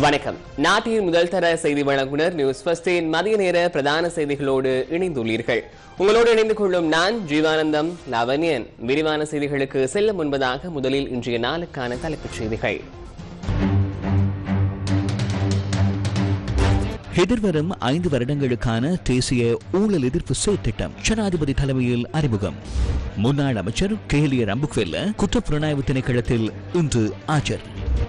வணக்கம். நாட்டின் முதல் தர செய்தி வழங்குனர் நியூஸ் ஃபர்ஸ்டின் மதிய நேர பிரதான செய்திகளோடு இணைந்துள்ளீர்கள். உங்களோடு இணைந்து கொள்ளும் நான் ஜீவானந்தம் லவன்யன் விரிவான செய்திகளுக்கு செல்ல முன்பதாக முதலில் இன்றைய நாளுக்கான தலைப்புச் செய்திகள். எதிர்வரும் ஐந்து வருடங்களுக்கான தேசிய ஊழல் எதிர்ப்பு செயற்திட்டம் ஜனாதிபதி தலைமையில் அறிமுகம். முன்னாள் அமைச்சர் கேலிய ரம்புக்வெல்ல குற்றப்புலனாய்வு திணைக்களத்தில் இன்று ஆஜர்.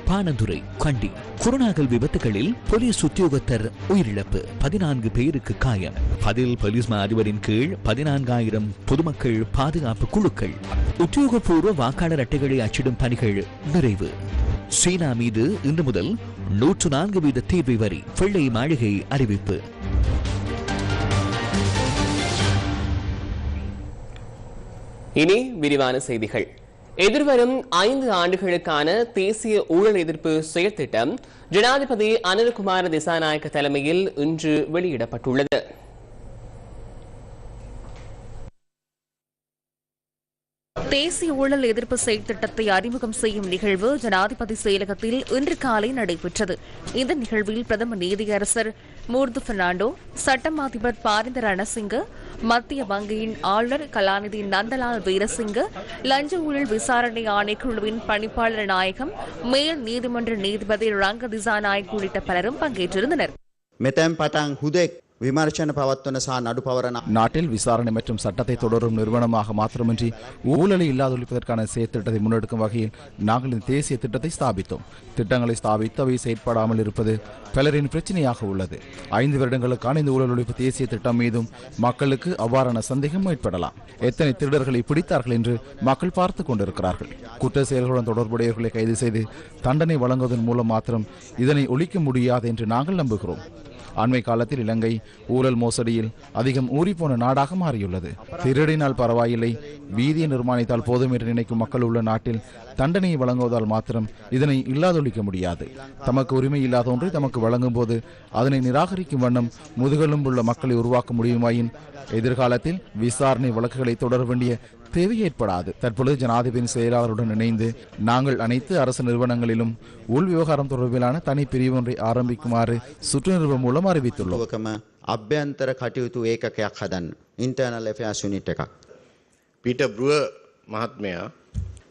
பானந்துரை கண்டி. குருநாகல் விபத்துகளில் போலீஸ் உத்தியோகத்தர் உயிரிழப்பு. பதினான்கு பேருக்கு காயம். பதில் போலீஸ் மா அதிபரின் கீழ் பதினான்காயிரம் பொதுமக்கள் பாதுகாப்பு குழுக்கள். உத்தியோகபூர்வ வாக்காளர் அட்டைகளை அச்சிடும் பணிகள் நிறைவு. சீனா மீது இன்று முதல் நூற்று நான்கு வீத தீர்வை வரி வெள்ளை மாளிகை அறிவிப்பு. இனி விரிவான செய்திகள். எதிர்வரும் ஐந்து ஆண்டுகளுக்கான தேசிய ஊழல் எதிர்ப்பு செயற்திட்டம் ஜனாதிபதி அனில்குமார் திசாநாயக்க தலைமையில் இன்று வெளியிடப்பட்டுள்ளது. தேசிய ஊழல் எதிர்ப்பு செயற்திட்டத்தை அறிமுகம் செய்யும் நிகழ்வு ஜனாதிபதி செயலகத்தில் இன்று காலை நடைபெற்றது. இந்த நிகழ்வில் பிரதம நீதியரசர் மூர்து பெர்னாண்டோ சட்டம் அதிபர் பாரிந்த ரணசிங்க மத்திய வங்கியின் ஆளுநர் கலாநிதி நந்தலால் வீரசிங்க லஞ்ச ஊழல் விசாரணை ஆணைக்குழுவின் பணிப்பாளர் நாயகம் மேல் நீதிமன்ற நீதிபதி ரங்க திசாநாயக் உள்ளிட்ட பலரும் பங்கேற்றிருந்தனர். விமர்சன பவத்துன சா நடுபவரன நாட்டில் விசாரணை மற்றும் சட்டத்தை தொடரும் நிறுவனமாக மாத்திரமின்றி ஊழலை இல்லாதொழிப்பதற்கான செயற்திட்டத்தை முன்னெடுக்கும் வகையில் நாங்கள் இந்த தேசிய திட்டத்தை ஸ்தாபித்தோம். திட்டங்களை ஸ்தாபித்து அவை செயற்படாமல் இருப்பது பலரின் பிரச்சனையாக உள்ளது. ஐந்து வருடங்களுக்கான இந்த ஊழல் ஒழிப்பு தேசிய திட்டம் மீதும் மக்களுக்கு அவ்வாறான சந்தேகம் ஏற்படலாம். எத்தனை திருடர்களை பிடித்தார்கள் என்று மக்கள் பார்த்து கொண்டிருக்கிறார்கள். குற்ற செயல்களுடன் தொடர்புடையவர்களை கைது செய்து தண்டனை வழங்குவதன் மூலம் மாத்திரம் இதனை ஒழிக்க முடியாது என்று நாங்கள் நம்புகிறோம். அண்மை காலத்தில் இலங்கை ஊழல் மோசடியில் அதிகம் ஊறிப்போன நாடாக மாறியுள்ளது. திருடினால் பரவாயில்லை. வீதியை நிர்மாணித்தால் போதும் என்று நினைக்கும் மக்கள் உள்ள நாட்டில் தண்டனையை வழங்குவதால் மாத்திரம் இதனை இல்லாதொழிக்க முடியாது. தமக்கு உரிமை இல்லாத ஒன்றை தமக்கு வழங்கும் போது அதனை நிராகரிக்கும் வண்ணம் முதுகெலும்புள்ள மக்களை உருவாக்க முடியுமாயின் எதிர்காலத்தில் விசாரணை வழக்குகளை தொடர வேண்டிய தேவை ஏற்படாது தற்பொழுது ஜனாதிபதி செயலாளருடன் இணைந்து நாங்கள் அனைத்து அரசு நிறுவனங்களிலும் உள் விவகாரம் தொடர்பிலான தனி பிரிவு ஒன்றை ஆரம்பிக்குமாறு சுற்று நிறுவனம் மூலம் அறிவித்துள்ளோம் ලෝකම අභ්‍යන්තර කටයුතු ඒකකයක් හදන්න ඉන්ටර්නල් ඇෆයාස් යුනිට් එකක්. පීට බෘව මහත්මයා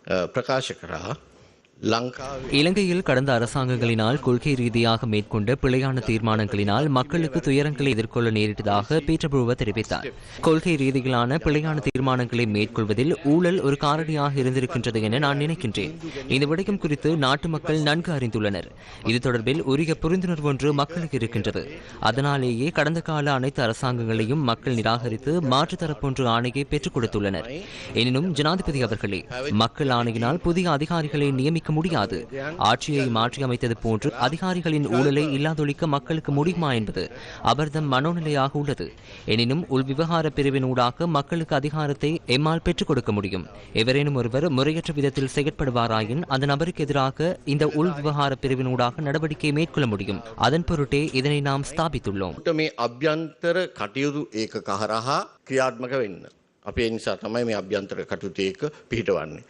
අ, ප්‍රකාශ කරා ලංකාවේ இலங்கையில் கடந்த அரசாங்கங்களினால் கொள்கை ரீதியாக மேற்கொண்ட பிழையான தீர்மானங்களினால் மக்களுக்கு துயரங்களை எதிர்கொள்ள நேரிட்டதாக பீட்டர் ப்ரூவ தெரிவித்தார். கொள்கை ரீதியிலான பிழையான தீர்மானங்களை மேற்கொள்வதில் ஊழல் ஒரு காரணியாக இருந்திருக்கின்றது என நான் நினைக்கின்றேன். இந்த விடயம் குறித்து நாட்டு மக்கள் நன்கு அறிந்துள்ளனர். இது தொடர்பில் உரிய புரிந்துணர்வு ஒன்று மக்களுக்கு இருக்கின்றது. அதனாலேயே கடந்த கால அனைத்து அரசாங்கங்களையும் மக்கள் நிராகரித்து மாற்றுத்தரப்பொன்று ஆணையை பெற்றுக் கொடுத்துள்ளனர். எனினும் ஜனாதிபதி அவர்களே மக்கள் ஆணையினால் புதிய அதிகாரிகளை நியமிக்க முடியாது ஆட்சியை மாற்றியமைத்தது போன்று அதிகாரிகளின் ஊழலை இல்லாதொழிக்க மக்களுக்கு முடியுமா என்பது அபர்தம் மனோநிலையாக உள்ளது எனினும் உள் விவகார பிரிவின் ஊடாக மக்களுக்கு அதிகாரத்தை எம்மால் பெற்றுக் கொடுக்க முடியும் எவரேனும் ஒருவர் முறையற்ற விதத்தில் செயற்படுவாராயின் அந்த நபருக்கு எதிராக இந்த உள் விவகார பிரிவின் ஊடாக நடவடிக்கை மேற்கொள்ள முடியும் அதன் பொருட்டே இதனை நாம் ஸ்தாபித்துள்ளோம் ට මේ අභ්‍යන්තර කටයුතු ඒක කහරහා ක්‍රියාත්මක වෙන්න. අපේ නිසා තමයි මේ අභ්‍යන්තර කටයුතු ඒක පිහිටවන්නේ.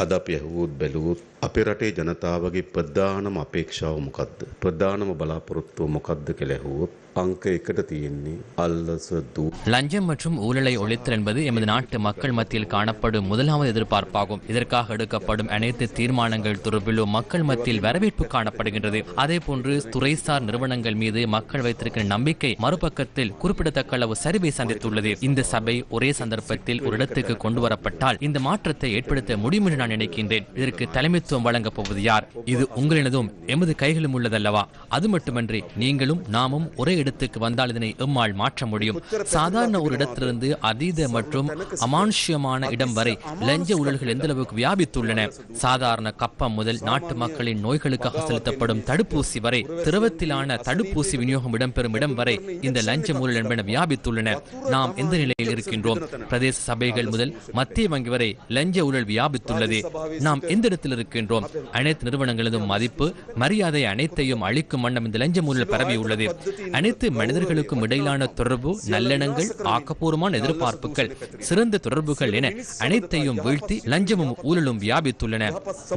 أدب يهود بلوط. අපේ රටේ ජනතාවගේ ප්‍රධානම අපේක්ෂාව මොකක්ද. ප්‍රධානම බලාපොරොත්තුව මොකක්ද කියලා ඇහුවොත් අංක එකට තියෙන්නේ අල්ලස දූ லஞ்சம் மற்றும் ஊழலை ஒழித்தல் என்பது எமது நாட்டு மக்கள் மத்தியில் காணப்படும் முதலாவது எதிர்பார்ப்பாகும் இதற்காக எடுக்கப்படும் அனைத்து தீர்மானங்கள் தொடர்பிலும் மக்கள் மத்தியில் வரவேற்பு காணப்படுகின்றது அதே போன்று துறைசார் நிறுவனங்கள் மீது மக்கள் வைத்திருக்கிற நம்பிக்கை மறுபக்கத்தில் குறிப்பிடத்தக்க அளவு சரிவை சந்தித்துள்ளது இந்த சபை ஒரே சந்தர்ப்பத்தில் ஒரு இடத்துக்கு கொண்டு வரப்பட்டால் இந்த மாற்றத்தை ஏற்படுத்த முடியும் என்று நான் நினைக்கின்றேன் இதற்கு தலைமைத்துவம் வழங்கப் போவது யார்? இது உங்களினதும் எமது கைகளும் உள்ளதல்லவா? அது மட்டுமன்றி நீங்களும் நாமும் ஒரே இடத்துக்கு வந்தால் இதனை எம்மால் மாற்ற முடியும். சாதாரண ஒரு இடத்திலிருந்து அதீத மற்றும் அமானுஷ்யமான இடம் வரை லஞ்ச ஊழல்கள் எந்த அளவுக்கு வியாபித்துள்ளன? சாதாரண கப்பம் முதல் நாட்டு மக்களின் நோய்களுக்காக செலுத்தப்படும் தடுப்பூசி வரை திரவத்திலான தடுப்பூசி விநியோகம் இடம்பெறும் இடம் வரை இந்த லஞ்ச ஊழல் என்பன வியாபித்துள்ளன. நாம் எந்த நிலையில் இருக்கின்றோம்? பிரதேச சபைகள் முதல் மத்திய வங்கி வரை லஞ்ச ஊழல் வியாபித்துள்ளது. நாம் எந்த இடத்தில் இருக்கின்றோம் அனைத்து நிறுவனங்களதும் மதிப்பு மரியாதை அனைத்தையும் அளிக்கும் வண்ணம் இந்த லஞ்ச ஊழல் பரவியுள்ளது அனைத்து அனைத்து மனிதர்களுக்கும் இடையிலான தொடர்பு நல்லெண்ணங்கள் ஆக்கப்பூர்வமான எதிர்பார்ப்புகள் சிறந்த தொடர்புகள் என அனைத்தையும் வீழ்த்தி லஞ்சமும் ஊழலும் வியாபித்துள்ளன.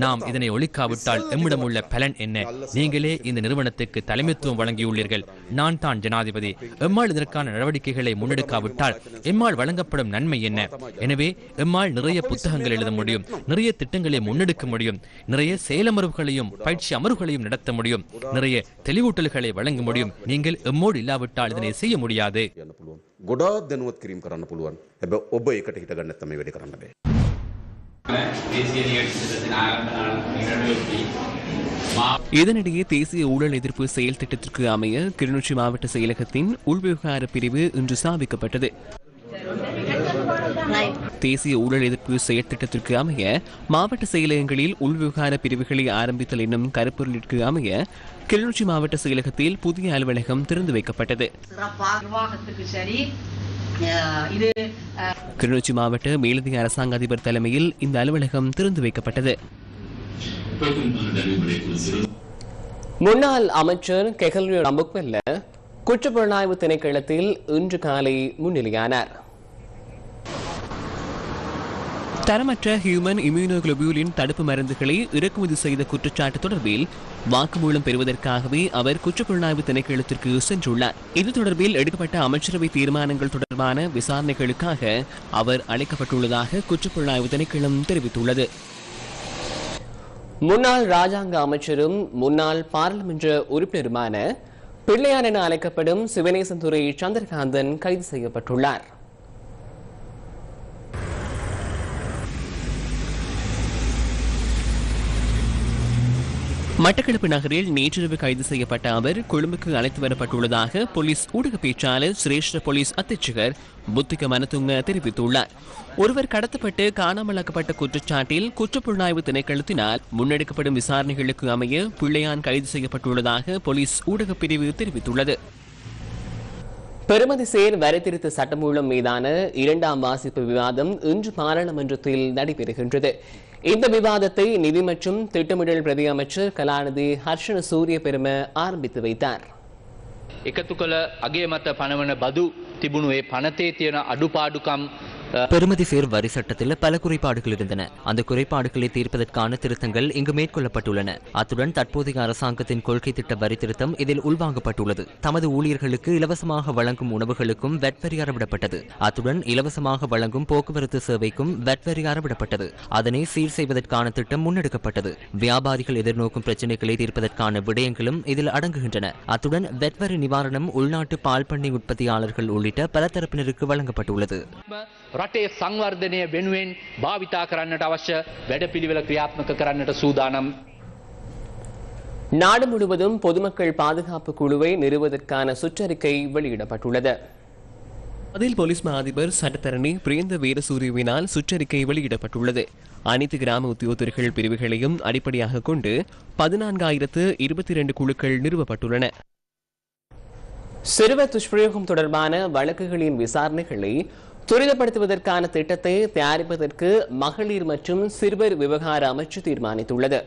நாம் இதனை ஒழிக்காவிட்டால் எம்மிடம் உள்ள பலன் என்ன? நீங்களே இந்த நிறுவனத்துக்கு தலைமைத்துவம் வழங்கியுள்ளீர்கள். நான் தான் ஜனாதிபதி. எம்மால் இதற்கான நடவடிக்கைகளை முன்னெடுக்காவிட்டால் எம்மால் வழங்கப்படும் நன்மை என்ன? எனவே எம்மால் நிறைய புத்தகங்கள் எழுத முடியும் நிறைய திட்டங்களை முன்னெடுக்க முடியும். நிறைய செயலமர்வுகளையும் பயிற்சி அமர்வுகளையும் நடத்த முடியும் நிறைய தெளிவூட்டல்களை வழங்க முடியும் நீங்கள் எம்மோடு இல்லாவிட்டால் இதனை செய்ய முடியாது යන්න පුළුවන් ගොඩාක් දැනුවත් කිරීම කරන්න පුළුවන් හැබ ඔබ එකට හිට ගන්න තමයි වැඩි කරන්න බෑ இதனிடையே தேசிய ஊழல் எதிர்ப்பு செயல் திட்டத்திற்கு அமைய கிளிநொச்சி மாவட்ட செயலகத்தின் உள்விவகார பிரிவு இன்று ஸ்தாபிக்கப்பட்டது தேசிய ஊழல் எதிர்ப்பு செயல் திட்டத்திற்கு அமைய மாவட்ட செயலகங்களில் உள்விவகார பிரிவுகளை ஆரம்பித்தல் என்னும் கருப்பொருளிற்கு அமைய கிளிநொச்சி மாவட்ட செயலகத்தில் புதிய அலுவலகம் திறந்து வைக்கப்பட்டது. இது கிளிநொச்சி மாவட்ட மேலதிக அரசாங்க அதிபர் தலைமையில் இந்த அலுவலகம் திறந்து வைக்கப்பட்டது. முன்னாள் அமைச்சர் கெகல்ரி ரம்புக்வெல்ல குற்றப்புலனாய்வு திணைக்களத்தில் இன்று காலை முன்னிலையானார். தரமற்ற ஹியூமன் இம்யூனோகுளோபியூலின் தடுப்பு மருந்துகளை இறக்குமதி செய்த குற்றச்சாட்டு தொடர்பில் வாக்குமூலம் பெறுவதற்காகவே அவர் குற்றப்புலனாய்வு திணைக்களத்திற்கு சென்றுள்ளார். இது தொடர்பில் எடுக்கப்பட்ட அமைச்சரவை தீர்மானங்கள் தொடர்பான விசாரணைகளுக்காக அவர் அழைக்கப்பட்டுள்ளதாக குற்றப்புலனாய்வு திணைக்களம் தெரிவித்துள்ளது. முன்னாள் ராஜாங்க அமைச்சரும் முன்னாள் பாராளுமன்ற உறுப்பினருமான பிள்ளையார் என அழைக்கப்படும் சிவனேசன்துறை சந்திரகாந்தன் கைது செய்யப்பட்டுள்ளார். மட்டக்களப்பு நகரில் நேற்றிரவு கைது செய்யப்பட்ட அவர் கொழும்புக்கு அழைத்து வரப்பட்டுள்ளதாக போலீஸ் ஊடக பேச்சாளர் சிரேஷ்ட போலீஸ் அத்தியட்சகர் புத்திக மனதுங்க தெரிவித்துள்ளார். ஒருவர் கடத்தப்பட்டு காணாமலாக்கப்பட்ட குற்றச்சாட்டில் குற்றப்புலனாய்வு திணைக்களத்தினால் முன்னெடுக்கப்படும் விசாரணைகளுக்கு அமைய பிள்ளையான் கைது செய்யப்பட்டுள்ளதாக போலீஸ் ஊடகப் பிரிவு தெரிவித்துள்ளது. பெருமதி சேர் வரைதிருத்த சட்டமூலம் மீதான இரண்டாம் வாசிப்பு விவாதம் இன்று பாராளுமன்றத்தில் நடைபெறுகின்றது. இந்த விவாதத்தை நிதி மற்றும் திட்டமிடல் பிரதி அமைச்சர் கலாநிதி ஹர்ஷன சூரிய பெரும ஆரம்பித்து வைத்தார் එකතු කළ අගේ මත පනවන බදු තිබුණු ඒ පනතේ තියෙන අඩුපාඩුකම් பெறுமதி சேர் வரி சட்டத்தில் பல குறைபாடுகள் இருந்தன. அந்த குறைபாடுகளை தீர்ப்பதற்கான திருத்தங்கள் இங்கு மேற்கொள்ளப்பட்டுள்ளன. அத்துடன் தற்போதைய அரசாங்கத்தின் கொள்கை திட்ட வரி திருத்தம் இதில் உள்வாங்கப்பட்டுள்ளது. தமது ஊழியர்களுக்கு இலவசமாக வழங்கும் உணவுகளுக்கும் வெட் வரி அறவிடப்பட்டது அத்துடன் இலவசமாக வழங்கும் போக்குவரத்து சேவைக்கும் வெட் வரி அறவிடப்பட்டது அதனை சீர் செய்வதற்கான திட்டம் முன்னெடுக்கப்பட்டது. வியாபாரிகள் எதிர்நோக்கும் பிரச்சினைகளை தீர்ப்பதற்கான விடயங்களும் இதில் அடங்குகின்றன. அத்துடன் வெட் வரி நிவாரணம் உள்நாட்டு பால் பண்ணை உற்பத்தியாளர்கள் உள்ளிட்ட பல தரப்பினருக்கு வழங்கப்பட்டுள்ளது. රටේ සංවර්ධනය වෙනුවෙන් භාවිතා කරන්නට අවශ්‍ය වැඩපිළිවෙල ක්‍රියාත්මක කරන්නට සූදානම් நாடு முழுவதும் பொதுமக்கள் பாதுகாப்பு குழுவை நிறுவுவதற்கான சுற்றறிக்கை வெளியிடப்பட்டுள்ளது அதில் போலீஸ் மா அதிபர் சட்டத்தரணி பிரியந்த வீரசூரியவினால் சுற்றறிக்கை வெளியிடப்பட்டுள்ளது அனைத்து கிராம உத்தியோகத்தர்கள் பிரிவுகளையும் அடிப்படையாக கொண்டு பதினான்காயிரத்து இருபத்தி இரண்டு குழுக்கள் நிறுவப்பட்டுள்ளன சிறுவர் துஷ்பிரயோகம் தொடர்பான வழக்குகளின் விசாரணைகளை துரிதப்படுத்துவதற்கான திட்டத்தை தயாரிப்பதற்கு மகளிர் மற்றும் சிறுவர் விவகார அமைச்சு தீர்மானித்துள்ளது.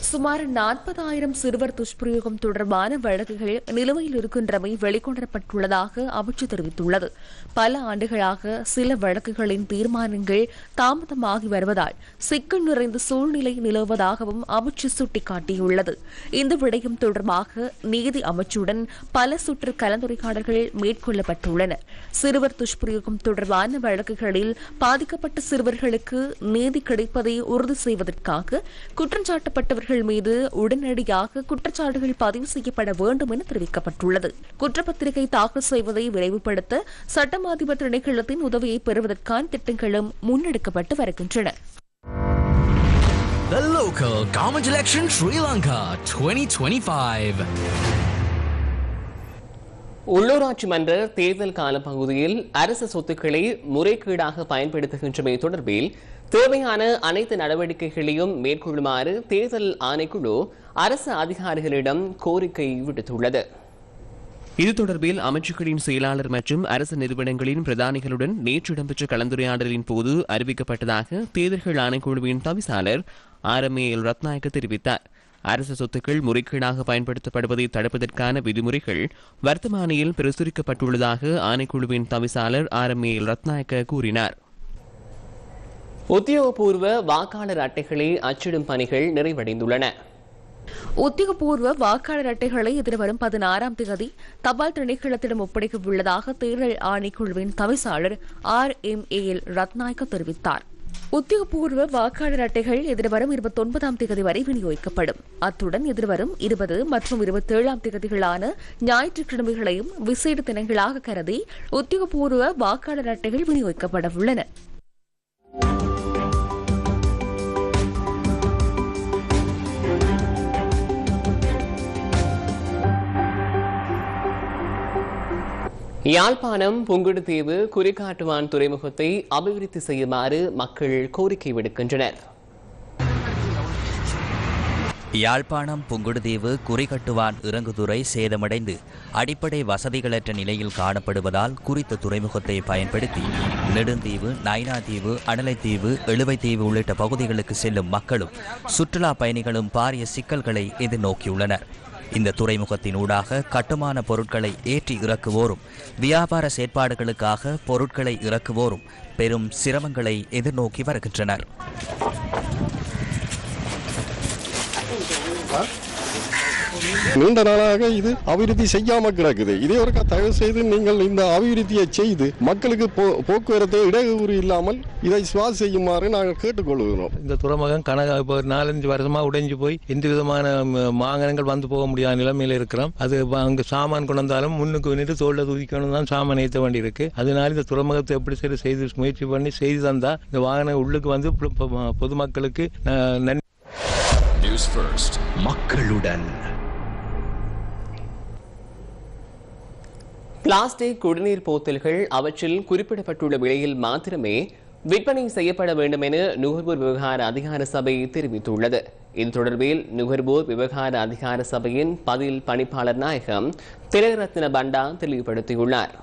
சுமார் நாற்பதாயிரம் சிறுவர் துஷ்பிரயோகம் தொடர்பான வழக்குகள் நிலுவையில் இருக்கின்றமை வெளிக்கொணரப்பட்டுள்ளதாக அமைச்சு தெரிவித்துள்ளது. பல ஆண்டுகளாக சில வழக்குகளின் தீர்மானங்கள் தாமதமாகி வருவதால் சிக்கல் நிறைந்த சூழ்நிலை நிலவுவதாகவும் அமைச்சு சுட்டிக்காட்டியுள்ளது. இந்த விடயம் தொடர்பாக நீதி அமைச்சுடன் பல சுற்று கலந்துரையாடல்கள் மேற்கொள்ளப்பட்டுள்ளன. சிறுவர் துஷ்பிரயோகம் தொடர்பான வழக்குகளில் பாதிக்கப்பட்ட சிறுவர்களுக்கு நீதி கிடைப்பதை உறுதி செய்வதற்காக குற்றஞ்சாட்டப்பட்டவர்கள் மீது உடனடியாக குற்றச்சாட்டுகள் பதிவு செய்யப்பட வேண்டும் என தெரிவிக்கப்பட்டுள்ளது குற்றப்பத்திரிகை தாக்கல் செய்வதை விரைவுபடுத்த சட்டம் அதிபர் திணைக்களத்தின் உதவியை பெறுவதற்கான திட்டங்களும் முன்னெடுக்கப்பட்டு வருகின்றன The local government election Sri Lanka 2025. உள்ளூராட்சி மன்ற தேர்தல் கால பகுதியில் அரசு சொத்துக்களை முறைகேடாக பயன்படுத்துகின்றமை தொடர்பில் தேவையான அனைத்து நடவடிக்கைகளையும் மேற்கொள்ளுமாறு தேர்தல் ஆணைக்குழு அரசு அதிகாரிகளிடம் கோரிக்கை விடுத்துள்ளது. இது தொடர்பில் அமைச்சுக்களின் செயலாளர் மற்றும் அரசு நிறுவனங்களின் பிரதானிகளுடன் நேற்று இடம்பெற்ற கலந்துரையாடலின் போது அறிவிக்கப்பட்டதாக தேர்தல்கள் ஆணைக்குழுவின் தவிசாளர் ஆர் எம் ஏ ரத்நாயக்க தெரிவித்தார். அரசு சொத்துக்கள் முறைகேடாக பயன்படுத்தப்படுவதை தடுப்பதற்கான விதிமுறைகள் வர்த்தமானியில் பிரசுரிக்கப்பட்டுள்ளதாக ஆணைக்குழுவின் தவிசாளர் ஆர் எம் ஏ ரத்நாயக்க கூறினார். உத்தியோகபூர்வ வாக்காளர் அட்டைகளை அச்சிடும் பணிகள் நிறைவடைந்துள்ளன. உத்தியோகபூர்வ வாக்காளர் அட்டைகளை எதிர்வரும் பதினாறாம் தேதி தபால் திணைக்களத்திடம் ஒப்படைக்க உள்ளதாக தேர்தல் ஆணைக்குழுவின் தவிசாளர் R M A L Ratnayake தெரிவித்தார். உத்தியோகபூர்வ வாக்காளர் அட்டைகள் எதிர்வரும் இருபத்தி ஒன்பதாம் தேதி வரை விநியோகிக்கப்படும். அத்துடன் எதிர்வரும் இருபது மற்றும் இருபத்தி ஏழாம் தேதிகளான ஞாயிற்றுக்கிழமைகளையும் விசேட தினங்களாக கருதி உத்தியோகபூர்வ வாக்காளர் அட்டைகள் விநியோகிக்கப்பட உள்ளன யாழ்ப்பாணம் புங்குடுதீவு குறிகாட்டுவான் துறைமுகத்தை அபிவிருத்தி செய்யுமாறு மக்கள் கோரிக்கை விடுக்கின்றனர். யாழ்ப்பாணம் புங்குடுதீவு குறிகட்டுவான் இறங்குதுறை சேதமடைந்து அடிப்படை வசதிகளற்ற நிலையில் காணப்படுவதால் குறித்த துறைமுகத்தை பயன்படுத்தி நெடுந்தீவு நைனாதீவு அனலைத்தீவு எழுவைத்தீவு உள்ளிட்ட பகுதிகளுக்கு செல்லும் மக்களும் சுற்றுலா பயணிகளும் பாரிய சிக்கல்களை எதிர்நோக்கியுள்ளனர். இந்த துறைமுகத்தின் ஊடாக கட்டுமான பொருட்களை ஏற்றி இறக்குவோரும் வியாபார செயற்பாடுகளுக்காக பொருட்களை இறக்குவோரும் பெரும் சிரமங்களை எதிர்நோக்கி வருகின்றனர். நீண்ட நாளாக இது அபிவிருத்தி செய்யாம கிடக்குது. இதே ஒரு தயவு செய்து நீங்கள் இந்த அபிவிருத்தியை செய்து மக்களுக்கு போ- போக்குவரத்து இடையூறு இல்லாமல் இதை சுவாசி செய்யுமாறு நாங்கள் கேட்டுக்கொள்கிறோம். இந்த துறைமுகம் கனக இப்போ நாலஞ்சு வருஷமா உடைஞ்சு போய் எந்த விதமான வாகனங்கள் வந்து போக முடியாத நிலைமையில இருக்கிறோம். அது அங்க சாமான் கொண்டு வந்தாலும் முன்னுக்கு நின்று தோல்ல தூக்கிக்கணும் தான் சாமான் ஏற்ற வேண்டி இருக்கு. அதனால இந்த துறைமுகத்தை எப்படி சரி செய்து முயற்சி பண்ணி செய்து தந்தா இந்த வாகனம் உள்ளுக்கு வந்து பொதுமக்களுக்கு மக்களுடன் பிளாஸ்டிக் குடிநீர் போத்தல்கள் அவற்றில் குறிப்பிடப்பட்டுள்ள விலையில் மாத்திரமே விற்பனை செய்யப்பட வேண்டும் என நுகர்வோர் விவகார அதிகார சபை தெரிவித்துள்ளது. இது தொடர்பில் நுகர்வோர் விவகார அதிகார சபையின் பதில் பணிப்பாளர் நாயகம் திலகரத்ன பண்டா தெளிவுபடுத்தியுள்ளார்.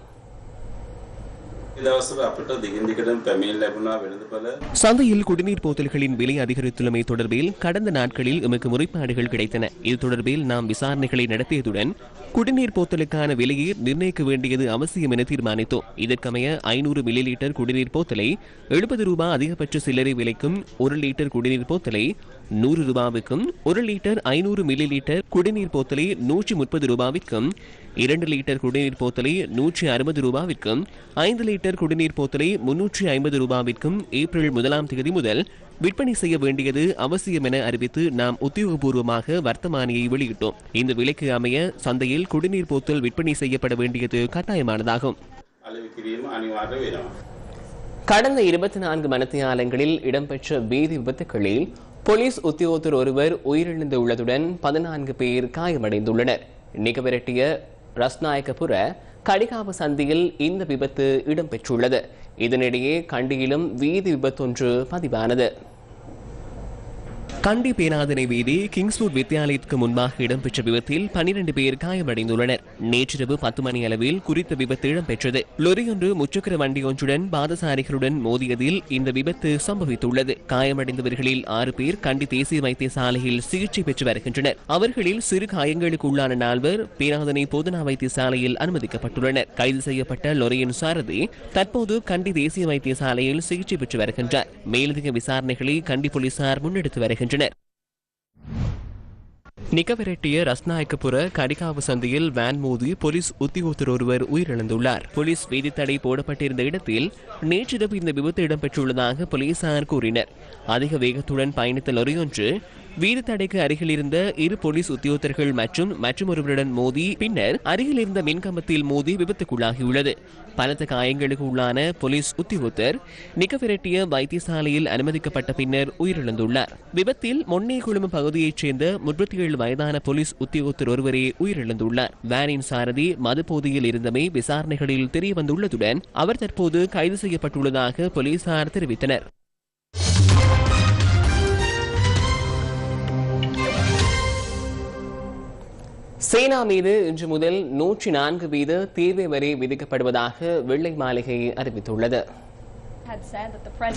சந்தையில் குடிநீர் போத்தல்களின் விலை அதிகரித்துள்ளமை தொடர்பில் கடந்த நாட்களில் எமக்கு முறைப்பாடுகள் கிடைத்தன. இது தொடர்பில் நாம் விசாரணைகளை நடத்தியதுடன் குடிநீர் போத்தலுக்கான விலையை நிர்ணயிக்க வேண்டியது அவசியம் என தீர்மானித்தோம். இதற்கமைய ஐநூறு மில்லி லிட்டர் குடிநீர் போத்தலை எழுபது ரூபாய் அதிகபட்ச சில்லறை விலைக்கும் ஒரு லிட்டர் குடிநீர் போத்தலை நூறு ரூபாவுக்கும் ஒரு லிட்டர் ஐநூறு மில்லி லிட்டர் குடிநீர் போத்தலை நூற்றி முப்பது ரூபாவிற்கும் இரண்டு லிட்டர் குடிநீர் போத்தலை நூற்றி அறுபது ரூபாவிற்கும் ஐந்து லிட்டர் குடிநீர் போத்தலை முன்னூற்றி ஐம்பது ரூபாவிற்கும் ஏப்ரல் முதலாம் தேதி முதல் விற்பனை செய்ய வேண்டியது அவசியம் என அறிவித்து நாம் உத்தியோகபூர்வமாக வர்த்தமானியை வெளியிட்டோம். இந்த விலைக்கு அமைய சந்தையில் குடிநீர் போத்தல் விற்பனை செய்யப்பட வேண்டியது கட்டாயமானதாகும். கடந்த இருபத்தி நான்கு மனத்தியாலங்களில் இடம்பெற்ற வீதி விபத்துகளில் போலீஸ் உத்தியோகத்தர் ஒருவர் உயிரிழந்துள்ளதுடன் பதினான்கு பேர் காயமடைந்துள்ளனர். நிகவிரட்டிய ரஸ்நாயக்கபுர கடிகாவு சந்தியில் இந்த விபத்து இடம்பெற்றுள்ளது. இதனிடையே கண்டியிலும் வீதி விபத்தொன்று பதிவானது. கண்டி பேனாதனை வீதி கிங்ஸ்வுட் வித்தியாலயத்துக்கு முன்பாக இடம்பெற்ற விபத்தில் பனிரெண்டு பேர் காயமடைந்துள்ளனர். நேற்றிரவு பத்து மணி அளவில் குறித்த விபத்து இடம்பெற்றது. லொரியொன்று முச்சக்கர வண்டி ஒன்றுடன் பாதசாரிகளுடன் மோதியதில் இந்த விபத்து சம்பவித்துள்ளது. காயமடைந்தவர்களில் ஆறு பேர் கண்டி தேசிய வைத்தியசாலையில் சிகிச்சை பெற்று வருகின்றனர். அவர்களில் சிறு காயங்களுக்கு உள்ளான நால்வர் பேராதனை போதனா வைத்தியசாலையில் அனுமதிக்கப்பட்டுள்ளனர். கைது செய்யப்பட்ட லொரியின் சாரதி தற்போது கண்டி தேசிய வைத்தியசாலையில் சிகிச்சை பெற்று வருகின்றார். மேலதிக விசாரணைகளை கண்டி போலீசார் முன்னெடுத்து வருகின்றனர். நிக்கவரெட்டிய ரஸ்நாயக்கபுர கடிகாவு சந்தையில் வேன் மோதி போலீஸ் உத்தியோகத்தர் ஒருவர் உயிரிழந்துள்ளார். போலீஸ் வீதித்தடை போடப்பட்டிருந்த இடத்தில் நேற்றிரவு இந்த விபத்து இடம்பெற்றுள்ளதாக போலீசார் கூறினர். அதிக வேகத்துடன் பயணித்த லொரியொன்று வீடு தடைக்கு அருகில் இருந்த இரு போலீஸ் உத்தியோகத்தர்கள் மற்றும் மற்றொருவருடன் மோதி பின்னர் அருகில் இருந்த மின்கம்பத்தில் மோதி விபத்துக்குள்ளாகியுள்ளது. பலத்த காயங்களுக்கு உள்ளான போலீஸ் உத்தியோகத்தர் நிக்கவிரட்டிய வைத்தியசாலையில் அனுமதிக்கப்பட்ட பின்னர் உயிரிழந்துள்ளார். விபத்தில் மொன்னே குழும பகுதியைச் சேர்ந்த முப்பத்தி ஏழு வயதான போலீஸ் உத்தியோகத்தர் ஒருவரே உயிரிழந்துள்ளார். வேனின் சாரதி மதுபோதையில் இருந்தமை விசாரணைகளில் தெரியவந்துள்ளதுடன் அவர் தற்போது கைது செய்யப்பட்டுள்ளதாக போலீசார் தெரிவித்தனர். சீனா மீது இன்று முதல் நூற்றி நான்கு வீத தீர்வை வரி விதிக்கப்படுவதாக வெள்ளை மாளிகை அறிவித்துள்ளது.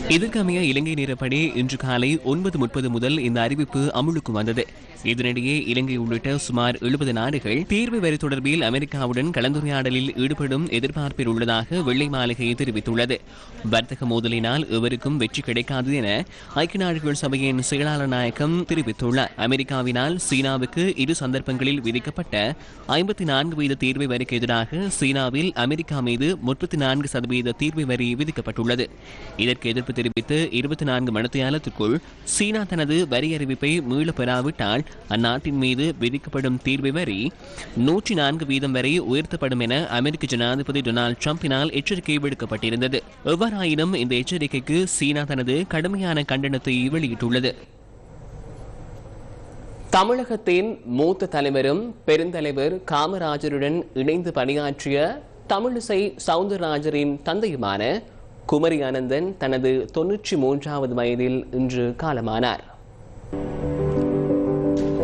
இதற்கமைய இலங்கை நேரப்படி இன்று காலை ஒன்பது முப்பது முதல் இந்த அறிவிப்பு அமுலுக்கு வந்தது. இதனிடையே இலங்கை உள்ளிட்ட சுமார் எழுபது நாடுகள் தீர்வு வரி தொடர்பில் அமெரிக்காவுடன் கலந்துரையாடலில் ஈடுபடும் எதிர்பார்ப்பில் உள்ளதாக வெள்ளை மாளிகை தெரிவித்துள்ளது. வர்த்தக மோதலினால் எவருக்கும் வெற்றி கிடைக்காது என ஐக்கிய நாடுகள் சபையின் செயலாளர் நாயகம் தெரிவித்துள்ளார். அமெரிக்காவினால் சீனாவுக்கு இரு சந்தர்ப்பங்களில் விதிக்கப்பட்ட ஐம்பத்தி நான்கு வீத தீர்வை வரிக்கு எதிராக சீனாவில் அமெரிக்கா மீது முப்பத்தி நான்கு சதவீத தீர்வு வரி விதிக்கப்பட்டுள்ளது. இதற்கு எதிர்ப்பு தெரிவித்து இருபத்தி நான்கு மணித்தியாலத்திற்குள் சீனா தனது வரி அறிவிப்பை மீள பெறாவிட்டால் அந்நாட்டின் மீது விதிக்கப்படும் தீர்வு வரி நூற்றி நான்கு வீதம் வரை உயர்த்தப்படும் என அமெரிக்க ஜனாதிபதி டொனால்டு டிரம்பினால் எச்சரிக்கை விடுக்கப்பட்டிருந்தது. எவ்வாறாயினும் இந்த எச்சரிக்கைக்கு சீனா தனது கடுமையான கண்டனத்தை வெளியிட்டுள்ளது. தமிழகத்தின் மூத்த தலைவரும் பெருந்தலைவர் காமராஜருடன் இணைந்து பணியாற்றிய தமிழிசை சவுந்தரராஜரின் தந்தையுமான குமரி ஆனந்தன் தனது தொன்னூற்றி மூன்றாவது வயதில் இன்று காலமானார்.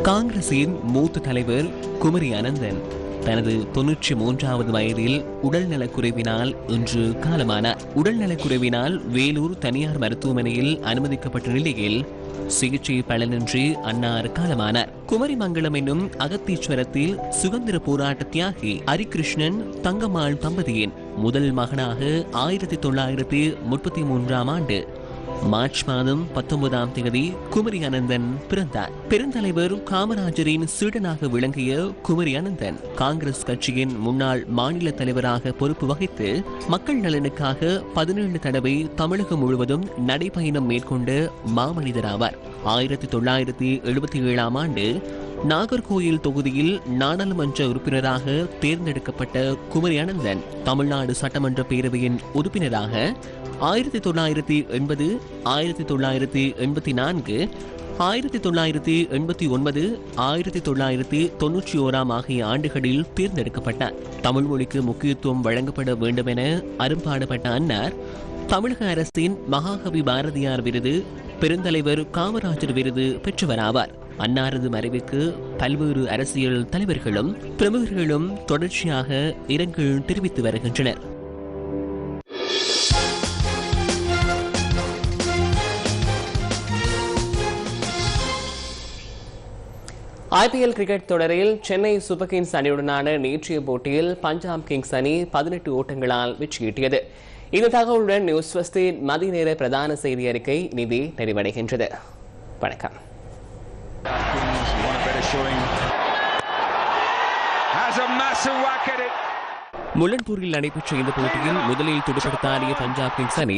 காங்கிரசின் மூத்த தலைவர் குமரி அனந்தன் தனது தொன்னூற்றி மூன்றாவது வயதில் உடல்நலக்குறைவினால் இன்று காலமானார். உடல்நலக்குறைவினால் வேலூர் தனியார் மருத்துவமனையில் அனுமதிக்கப்பட்ட நிலையில் சிகிச்சை பலனின்றி அன்னார் காலமானார். குமரிமங்கலம் என்னும் அகத்தீஸ்வரத்தில் சுதந்திர போராட்ட தியாகி ஹரிகிருஷ்ணன் தங்கம்மாள் தம்பதியின் முதல் மகனாக ஆயிரத்தி தொள்ளாயிரத்தி முப்பத்தி மூன்றாம் ஆண்டு மார்ச் மாதம் பத்தொன்பதாம் தேதி குமரி அனந்தன் பிறந்தார். பெருந்தலைவர் காமராஜரின் சீடனாக விளங்கிய குமரி அனந்தன் காங்கிரஸ் கட்சியின் முன்னாள் மாநில தலைவராக பொறுப்பு வகித்து மக்கள் நலனுக்காக பதினேழு தடவை தமிழகம் முழுவதும் நடைபயணம் மேற்கொண்ட மாமனிதராவார். ஆயிரத்தி தொள்ளாயிரத்தி எழுபத்தி ஏழாம் ஆண்டு நாகர்கோயில் தொகுதியில் நாடாளுமன்ற உறுப்பினராக தேர்ந்தெடுக்கப்பட்ட குமரி அனந்தன் தமிழ்நாடு சட்டமன்ற பேரவையின் உறுப்பினராக ஆயிரத்தி தொள்ளாயிரத்தி எண்பது ஆயிரத்தி தொள்ளாயிரத்தி எண்பத்தி நான்கு ஆயிரத்தி தொள்ளாயிரத்தி எண்பத்தி ஒன்பது ஆயிரத்தி தொள்ளாயிரத்தி தொன்னூற்றி ஓராம் ஆகிய ஆண்டுகளில் தேர்ந்தெடுக்கப்பட்டார். தமிழ் மொழிக்கு முக்கியத்துவம் வழங்கப்பட வேண்டும் என அரும்பாடுபட்ட அன்னார் தமிழக அரசின் மகாகவி பாரதியார் விருது பெருந்தலைவர் காமராஜர் விருது பெற்றவராவார். அன்னாரது மறைவுக்கு பல்வேறு அரசியல் தலைவர்களும் பிரமுகர்களும் தொடர்ச்சியாக இரங்கல் தெரிவித்து வருகின்றனர். ஐபிஎல் கிரிக்கெட் தொடரில் சென்னை சூப்பர் கிங்ஸ் அணியுடனான நேற்றைய போட்டியில் பஞ்சாப் கிங்ஸ் அணி பதினெட்டு ஓட்டங்களால் வெற்றியீட்டியது இந்த தகவலுடன் நியூஸ் ஃபஸ்டின் மதிய நேர பிரதான செய்தி அறிக்கை நிதி நிறைவடைகின்றது. வணக்கம். முல்லன்பூரில் நடைபெற்ற இந்த போட்டியில் முதலில் துடுப்படுத்தாடிய பஞ்சாப் கிங்ஸ் அணி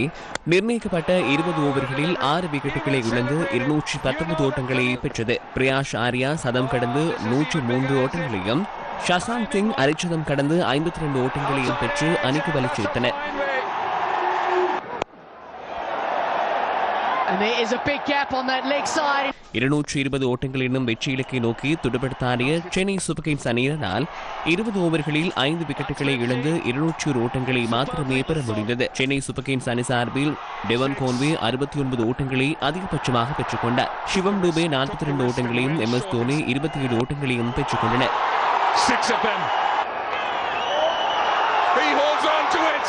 நிர்ணயிக்கப்பட்ட இருபது ஓவர்களில் ஆறு விக்கெட்டுகளை இழந்து இருநூற்றி பத்தொன்பது ஓட்டங்களை பெற்றது. பிரியாஷ் ஆர்யா சதம் கடந்து நூற்றி மூன்று ஓட்டங்களையும் ஷசாந்த் சிங் அரிச்சதம் கடந்து ஐம்பத்தி ரெண்டு ஓட்டங்களையும் பெற்று அணிக்கு வலி சேர்த்தனர். இருநூற்றி இருபது ஓட்டங்கள் என்னும் வெற்றி இலக்கை நோக்கி துடுப்படுத்தாடிய சென்னை சூப்பர் கிங்ஸ் அணியினரால் இருபது ஓவர்களில் ஐந்து விக்கெட்டுகளை இழந்து இருநூற்றி ஒரு ஓட்டங்களை மாத்திரமே பெற முடிந்தது சென்னை சூப்பர் கிங்ஸ் அணி சார்பில் டெவன் கோன்வே அறுபத்தி ஒன்பது ஓட்டங்களை அதிகபட்சமாக பெற்றுக் கொண்டார் சிவம் டூபே நாற்பத்தி ரெண்டு ஓட்டங்களையும் எம் எஸ் தோனி இருபத்தி ஏழு ஓட்டங்களையும் பெற்றுக் கொண்டனர் Six of them. He holds on to it.